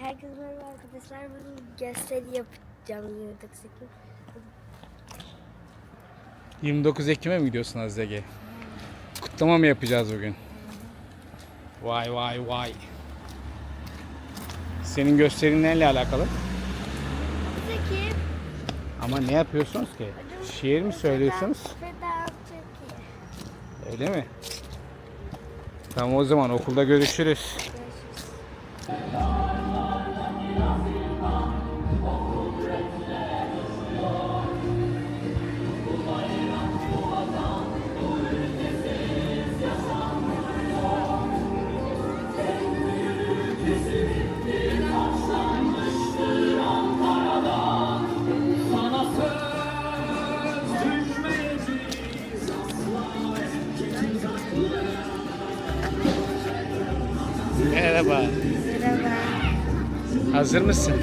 Herkese merhaba arkadaşlar. Bugün gösteri yapacağım 29 Ekim. 29 Ekim'e mi gidiyorsun Aziz Ege? Kutlama mı yapacağız bugün? Vay vay vay. Senin gösterin neyle alakalı? Ekim. Ama ne yapıyorsunuz ki? Şiir mi söylüyorsunuz? Feda. Öyle mi? Tamam o zaman okulda. Görüşürüz. Hazır mısın?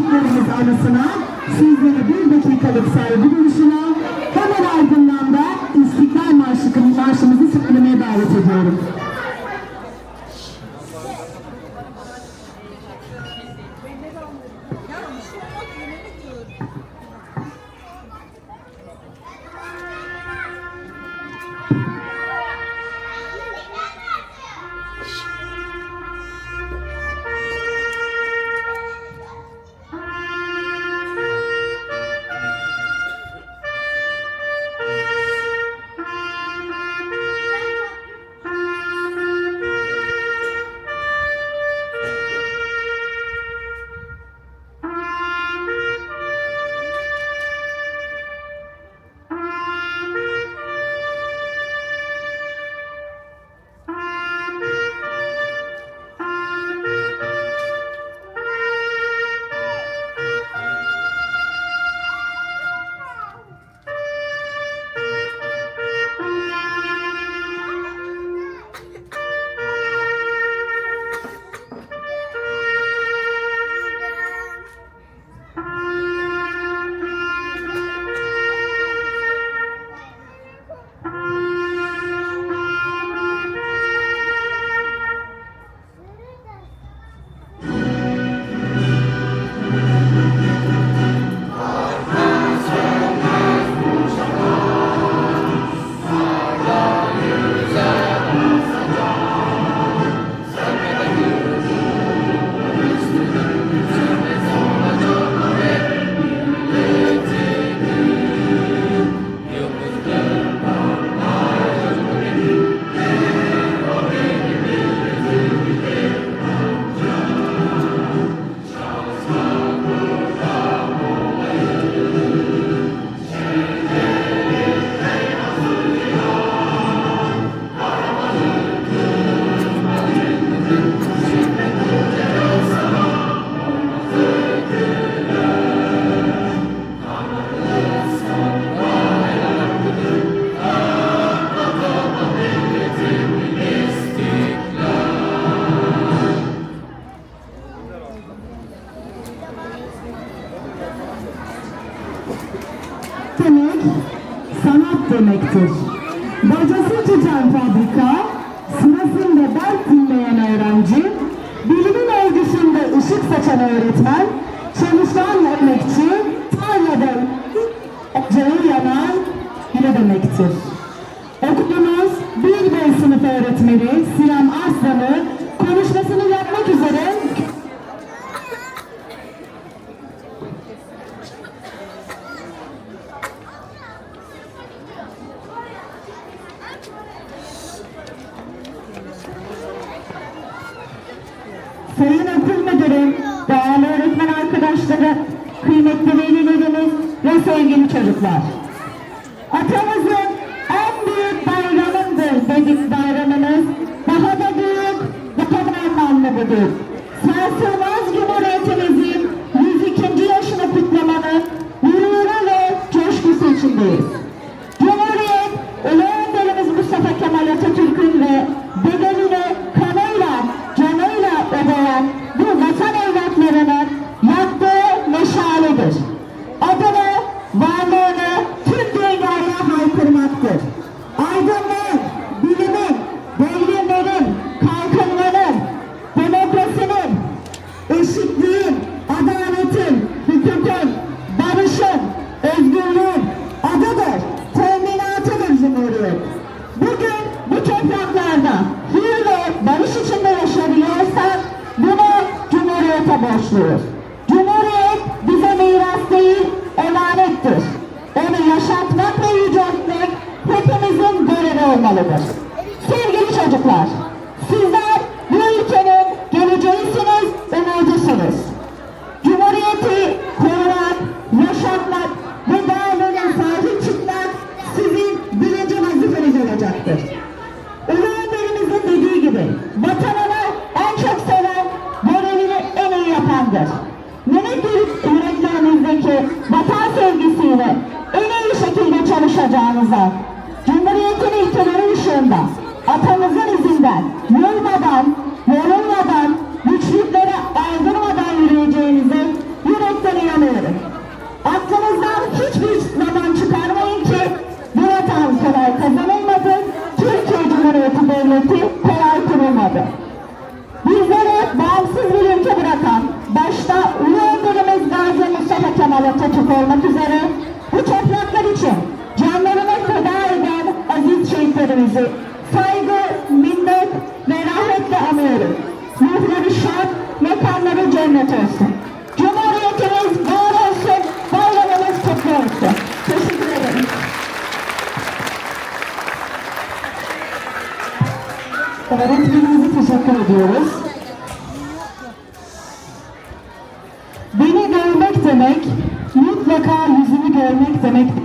şehitlerimiz anısına, sizleri bir dakikalık saygı duruşuna, hemen ardından da İstiklal Marşı, Marşımızı süpürmeye davet ediyorum. demektir. Okulumuz 1 B sınıf öğretmeni Sinem Arslan'ı emanete borçluyuz. Cumhuriyet bize miras değil, emanettir. Onu yaşatmak ve yüceltmek hepimizin görevi olmalıdır. Sevgili çocuklar, sizler bu ülkenin geleceğisiniz, umudusunuz. toprağımıza. Cumhuriyetin ihtilalü ışığında Öğretmenimize teşekkür ediyoruz. Beni görmek demek, mutlaka yüzümü görmek demektir.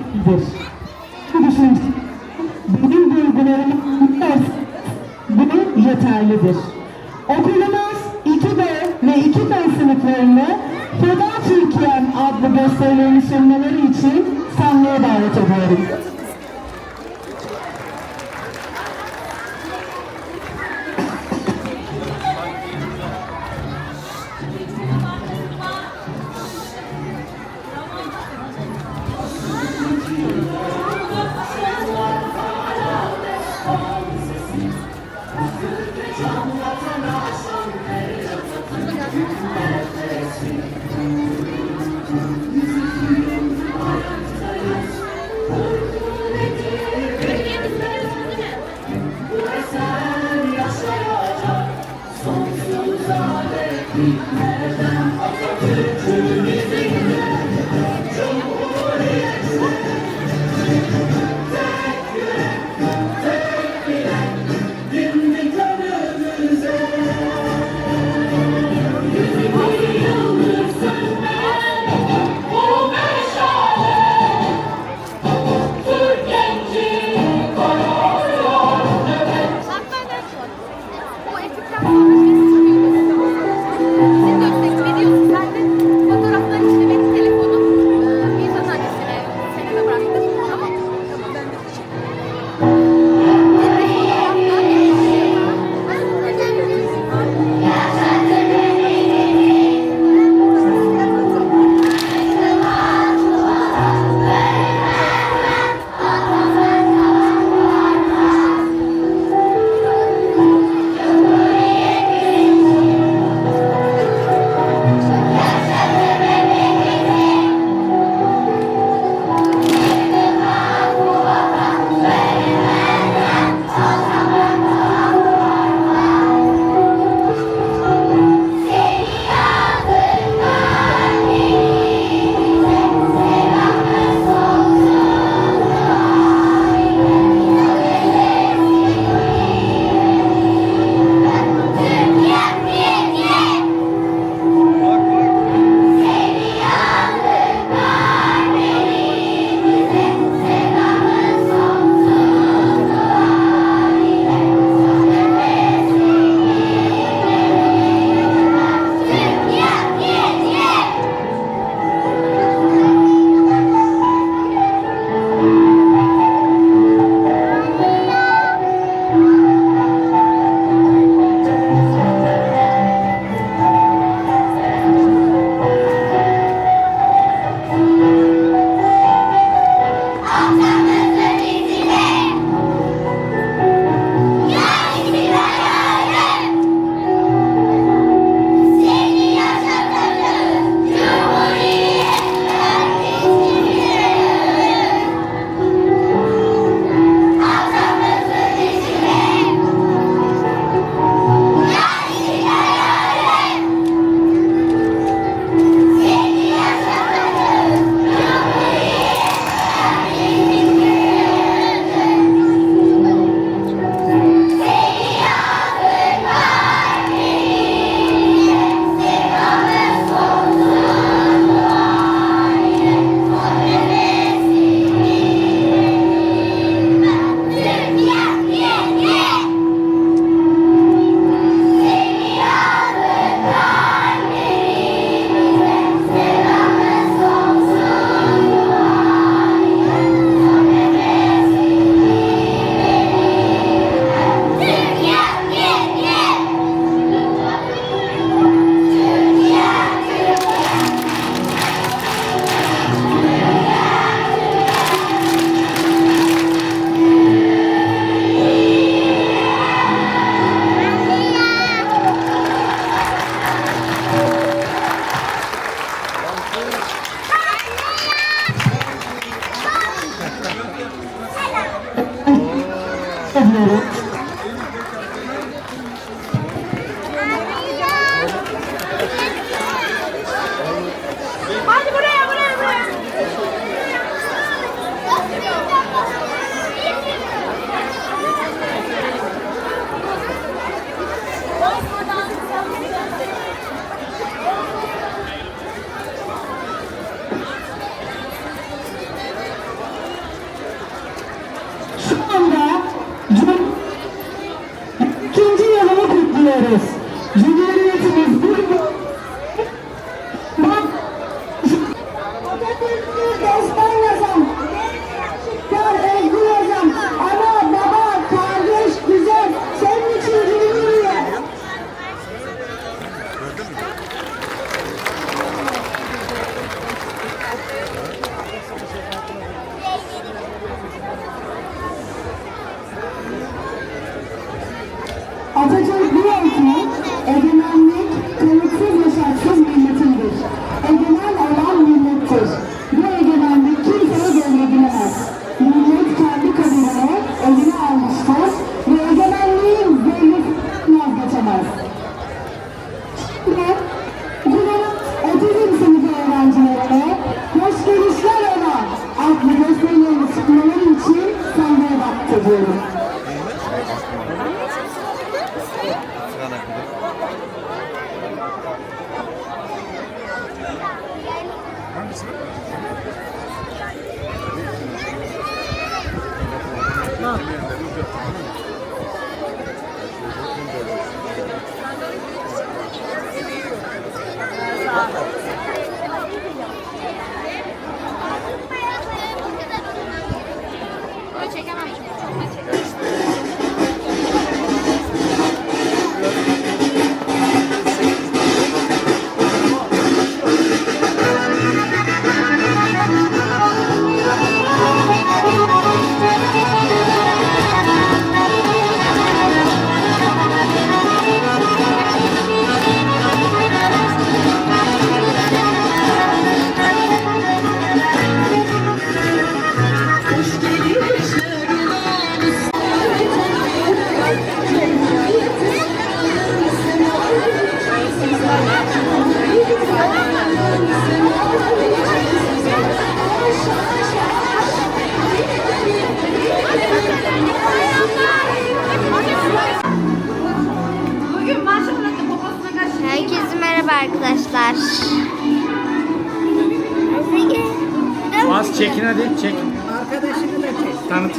Çek. Arkadaşını da çek. Tanıt.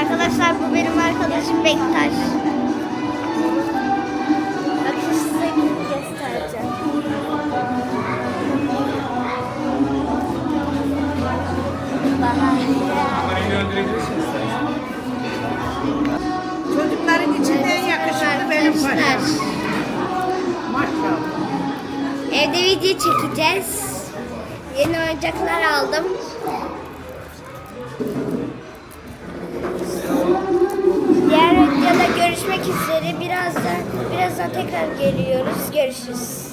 Arkadaşlar bu benim arkadaşım Bektaş. Bakın size göstereceğim. Bahar. Kamerayı döndürebilirsiniz. Çocukların içinde en yakışıklı benim paşam. Maşallah. Evde video çekeceğiz. Yeni oyuncaklar aldım. görüşmek üzere. Birazdan birazdan tekrar geliyoruz. Görüşürüz.